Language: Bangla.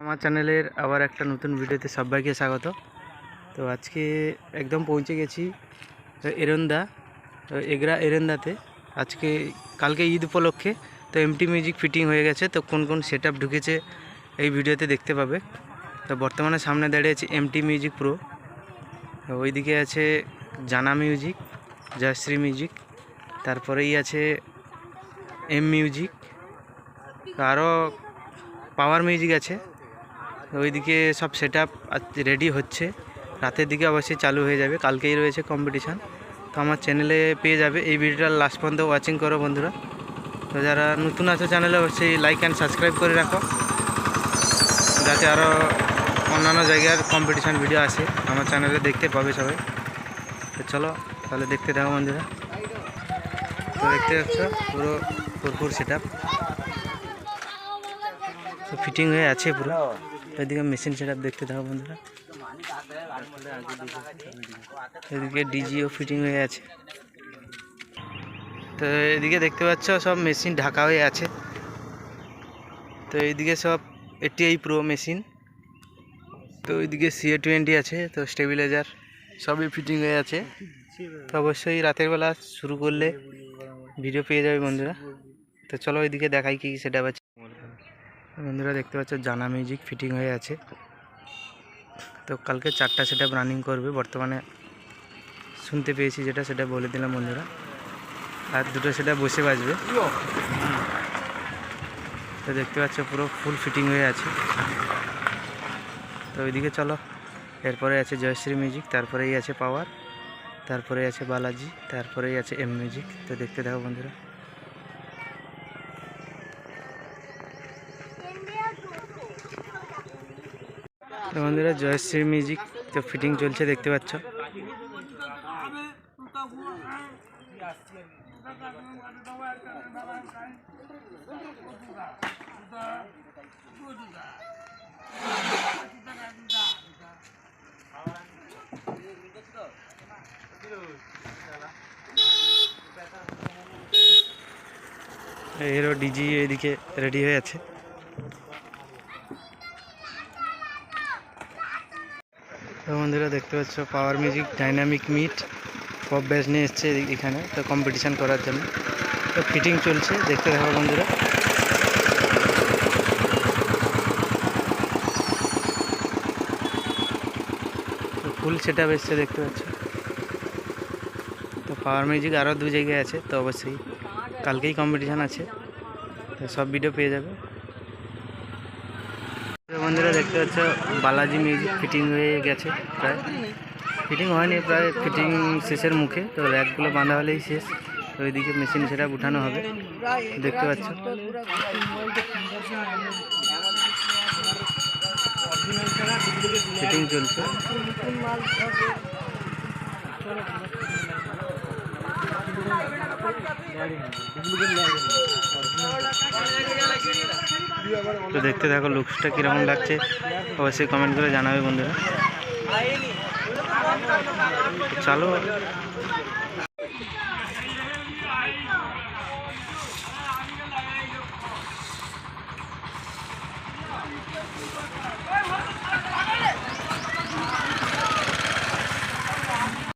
আমার চ্যানেলের আবার একটা নতুন ভিডিওতে সবাইকে স্বাগত। তো আজকে একদম পৌঁছে গেছি এরন্দা এগরা এরেন্দাতে। আজকে, কালকে ঈদ উপলক্ষে, তো এমটি মিউজিক ফিটিং হয়ে গেছে, তো কোন কোন সেট ঢুকেছে এই ভিডিওতে দেখতে পাবে। তো বর্তমানে সামনে দাঁড়িয়ে আছে এমটি মিউজিক প্রো ওইদিকে আছে জানা মিউজিক জয়শ্রী মিউজিক তারপরেই আছে এম মিউজিক আরও পাওয়ার মিউজিক আছে। ওইদিকে সব সেট রেডি হচ্ছে। রাতের দিকে অবশ্যই চালু হয়ে যাবে। কালকেই রয়েছে কম্পিটিশান তো আমার চ্যানেলে পেয়ে যাবে। এই ভিডিওটা লাস্ট পর্যন্ত ওয়াচিং করো বন্ধুরা। তো যারা নতুন আছে চ্যানেলে অবশ্যই লাইক অ্যান্ড সাবস্ক্রাইব করে রাখো। যাতে আরও অন্যান্য জায়গার কম্পিটিশান ভিডিও আসে। আমার চ্যানেলে দেখতে পাবে সবাই। তো চলো, তাহলে দেখতে থাকো বন্ধুরা। তো দেখতে পাচ্ছ, পুরো পুরপুর সেট তো ফিটিং হয়ে আছে পুরো। এদিকে মেশিন সেট দেখতে থাকো বন্ধুরা। এদিকে ডিজিও ফিটিং হয়ে আছে। তো এদিকে দেখতে পাচ্ছ সব মেশিন ঢাকা হয়ে আছে। তো এইদিকে সব এটিআই প্রো মেশিন। তো ওইদিকে সিএ টোয়েন্টি আছে, তো স্টেবিলাইজার সবই ফিটিং হয়ে আছে। তো অবশ্যই রাতের বেলা শুরু করলে ভিডিও পেয়ে যাবে বন্ধুরা। তো চলো ওইদিকে দেখাই কি সেটা বন্ধুরা দেখতে পাচ্ছ, জানা মিউজিক ফিটিং হয়ে আছে। তো কালকে চারটা সেট রানিং করবে, বর্তমানে শুনতে পেয়েছি যেটা, সেটা বলে দিলাম বন্ধুরা। আর দুটো সেটা বসে বাজবে। তো দেখতে পাচ্ছ, পুরো ফুল ফিটিং হয়ে আছে। তো ওইদিকে চলো, এরপরে আছে জয়শ্রী মিউজিক তারপরেই আছে পাওয়ার তারপরেই আছে বালাজি, তারপরেই আছে এম মিউজিক তো দেখতে থাকো বন্ধুরা। তো বন্ধুরা, জয়শ্রী মিউজিক তো ফিটিং চলছে, দেখতে পাচ্ছ। এরও ডিজি এদিকে রেডি হয়ে আছে। তো বন্ধুরা দেখতে পাচ্ছ power music dynamic meet pop bass নিয়ে এসছে এখানে, তো কম্পিটিশান করার জন্য। তো ফিটিং চলছে, দেখতে থাকো বন্ধুরা। ফুল সেট এসছে, দেখতে পাচ্ছ। তো পাওয়ার মিউজিক আরও দু জায়গায় আছে, তো অবশ্যই কালকেই কম্পিটিশান আছে। তো সব ভিডিও পেয়ে যাবে। বন্ধুরা দেখতে পাচ্ছ, বালাজি মিউজিক ফিটিং হয়ে গেছে প্রায়। ফিটিং হয়নি, প্রায় ফিটিং শেষের মুখে। তো র্যাকগুলো বাঁধা হলেই শেষ। ওইদিকে মেশিন সেটা উঠানো হবে। দেখতে পাচ্ছ। ফিটিং চলছে। তো দেখতে থাকো লুকসটা কীরকম লাগছে। অবশ্যই কমেন্ট করে জানাবে বন্ধুরা। চলো।